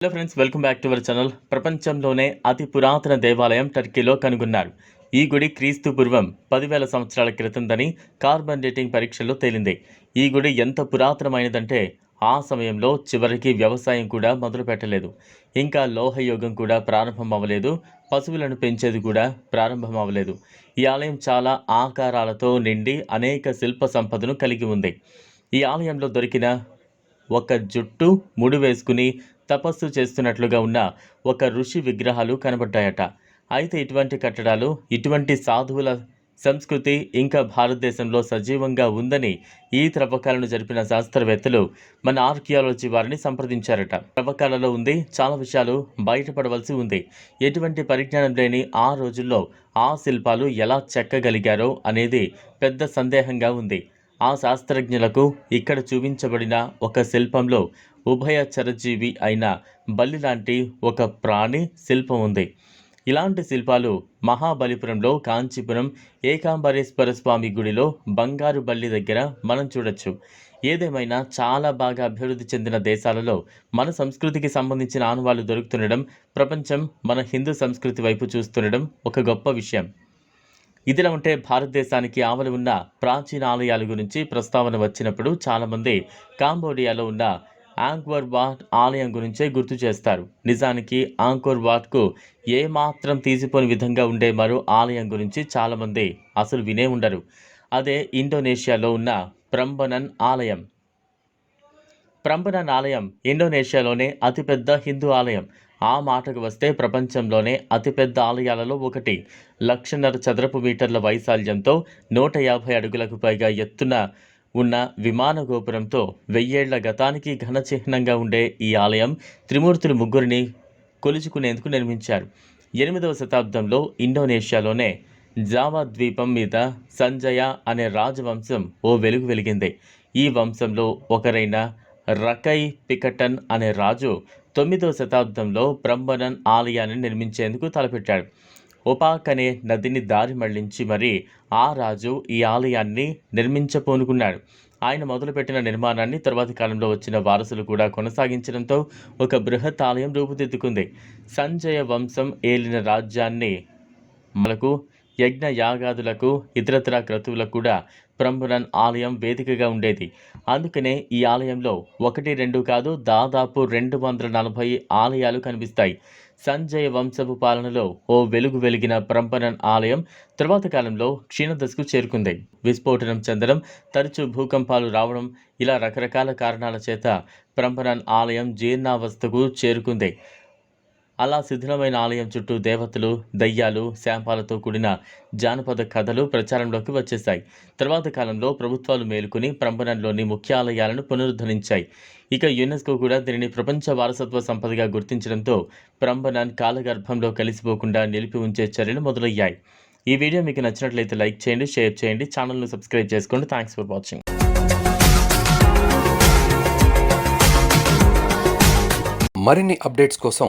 Hello friends welcome back to our channel ప్రపంచంలోనే అతి పురాతన దేవాలయం టర్కీలో కనుగొన్నారు. ఈ గుడి క్రీస్తు పూర్వం పదివేల సంవత్సరాల క్రితందని కార్బన్ డేటింగ్ పరీక్షల్లో తేలింది. ఈ గుడి ఎంత పురాతనమైనదంటే ఆ సమయంలో చివరికి వ్యవసాయం కూడా మొదలు పెట్టలేదు ఇంకా లోహయోగం కూడా ప్రారంభం అవ్వలేదు పశువులను పెంచేది కూడా ప్రారంభం అవ్వలేదు ఈ ఆలయం చాలా ఆకారాలతో నిండి అనేక శిల్ప సంపదను కలిగి ఉంది. ఈ ఆలయంలో దొరికిన ఒక జుట్టు ముడి వేసుకుని తపస్సు చేస్తున్నట్లుగా ఉన్న ఒక ఋషి విగ్రహాలు కనబడ్డాయట. అయితే ఇటువంటి కట్టడాలు ఇటువంటి సాధువుల సంస్కృతి ఇంకా భారతదేశంలో సజీవంగా ఉందని ఈ త్రవ్వకాలను జరిపిన శాస్త్రవేత్తలు మన ఆర్కియాలజీ వారిని సంప్రదించారట. త్రవ్వకాలలో ఉంది చాలా విషయాలు బయటపడవలసి ఉంది. ఎటువంటి పరిజ్ఞానం లేని ఆ రోజుల్లో ఆ శిల్పాలు ఎలా చెక్కగలిగారో అనేది పెద్ద సందేహంగా ఉంది. ఆ శాస్త్రజ్ఞులకు ఇక్కడ చూపించబడిన ఒక శిల్పంలో ఉభయ చరజీవి అయిన బల్లి లాంటి ఒక ప్రాణి శిల్పం ఉంది. ఇలాంటి శిల్పాలు మహాబలిపురంలో కాంచీపురం ఏకాంబరేశ్వర స్వామి గుడిలో బంగారు బల్లి దగ్గర మనం చూడొచ్చు. ఏదేమైనా చాలా బాగా అభివృద్ధి చెందిన దేశాలలో మన సంస్కృతికి సంబంధించిన ఆనవాళ్ళు దొరుకుతుండడం ప్రపంచం మన హిందూ సంస్కృతి వైపు చూస్తుండడం ఒక గొప్ప విషయం. ఇదిలా ఉంటే భారతదేశానికి ఆవలి ఉన్న ప్రాచీన ఆలయాల గురించి ప్రస్తావన వచ్చినప్పుడు చాలామంది కాంబోడియాలో ఉన్న ఆంకోర్ వాట్ ఆలయం గురించే గుర్తు చేస్తారు. నిజానికి ఆంకోర్ వాట్కు ఏమాత్రం తీసిపోని విధంగా ఉండే మరో ఆలయం గురించి చాలామంది అసలు వినే ఉండరు. అదే ఇండోనేషియాలో ఉన్న ప్రంబనన్ ఆలయం. ప్రంబనన్ ఆలయం ఇండోనేషియాలోనే అతిపెద్ద హిందూ ఆలయం. ఆ మాటకు వస్తే ప్రపంచంలోనే అతిపెద్ద ఆలయాలలో ఒకటి. లక్షన్నర చదరపు మీటర్ల వైశాల్యంతో నూట యాభై అడుగులకు పైగా ఎత్తున ఉన్న విమాన గోపురంతో వెయ్యేళ్ళ గతానికి ఘన చిహ్నంగా ఉండే ఈ ఆలయం త్రిమూర్తులు ముగ్గురిని కొలుచుకునేందుకు నిర్మించారు. ఎనిమిదవ శతాబ్దంలో ఇండోనేషియాలోనే జావా ద్వీపం మీద సంజయ అనే రాజవంశం ఓ వెలుగు వెలిగింది. ఈ వంశంలో ఒకరైన రకై పికటన్ అనే రాజు తొమ్మిదవ శతాబ్దంలో బ్రహ్మనన్ ఆలయాన్ని నిర్మించేందుకు తలపెట్టాడు. ఉపాక్ అనే నదిని దారి మళ్ళించి మరి ఆ రాజు ఈ ఆలయాన్ని నిర్మించపోనుకున్నాడు. ఆయన మొదలుపెట్టిన నిర్మాణాన్ని తర్వాతి కాలంలో వచ్చిన వారసులు కూడా కొనసాగించడంతో ఒక బృహత్ ఆలయం రూపుదిద్దుకుంది. సంజయ వంశం ఏలిన రాజ్యాన్ని మనకు యజ్ఞ యాగాదులకు ఇతరత్ర క్రతువులకు కూడా ప్రంబురన్ ఆలయం వేదికగా ఉండేది. అందుకనే ఈ ఆలయంలో ఒకటి రెండు కాదు దాదాపు రెండు వందల నలభై ఆలయాలు కనిపిస్తాయి. సంజయ వంశపు పాలనలో ఓ వెలుగు వెలిగిన ప్రంబరన్ ఆలయం తర్వాత కాలంలో క్షీణదశకు చేరుకుంది. విస్ఫోటనం చెందడం తరచూ భూకంపాలు రావడం ఇలా రకరకాల కారణాల చేత ప్రంబరన్ ఆలయం జీర్ణావస్థకు చేరుకుంది. అలా శిథిలమైన ఆలయం చుట్టూ దేవతలు దయ్యాలు శాంపాలతో కూడిన జానపద కథలు ప్రచారంలోకి వచ్చేశాయి. తర్వాత కాలంలో ప్రభుత్వాలు మేలుకుని ప్రంబనంలోని ముఖ్య ఆలయాలను పునరుద్ధరించాయి. ఇక యునెస్కో కూడా దీనిని ప్రపంచ వారసత్వ సంపదగా గుర్తించడంతో ప్రంబనన్ కాలగర్భంలో కలిసిపోకుండా నిలిపి ఉంచే చర్యలు మొదలయ్యాయి. ఈ వీడియో మీకు నచ్చినట్లయితే లైక్ చేయండి షేర్ చేయండి ఛానల్ను సబ్స్క్రైబ్ చేసుకోండి. థ్యాంక్స్ ఫర్ వాచింగ్ మరిన్ని అప్డేట్స్ కోసం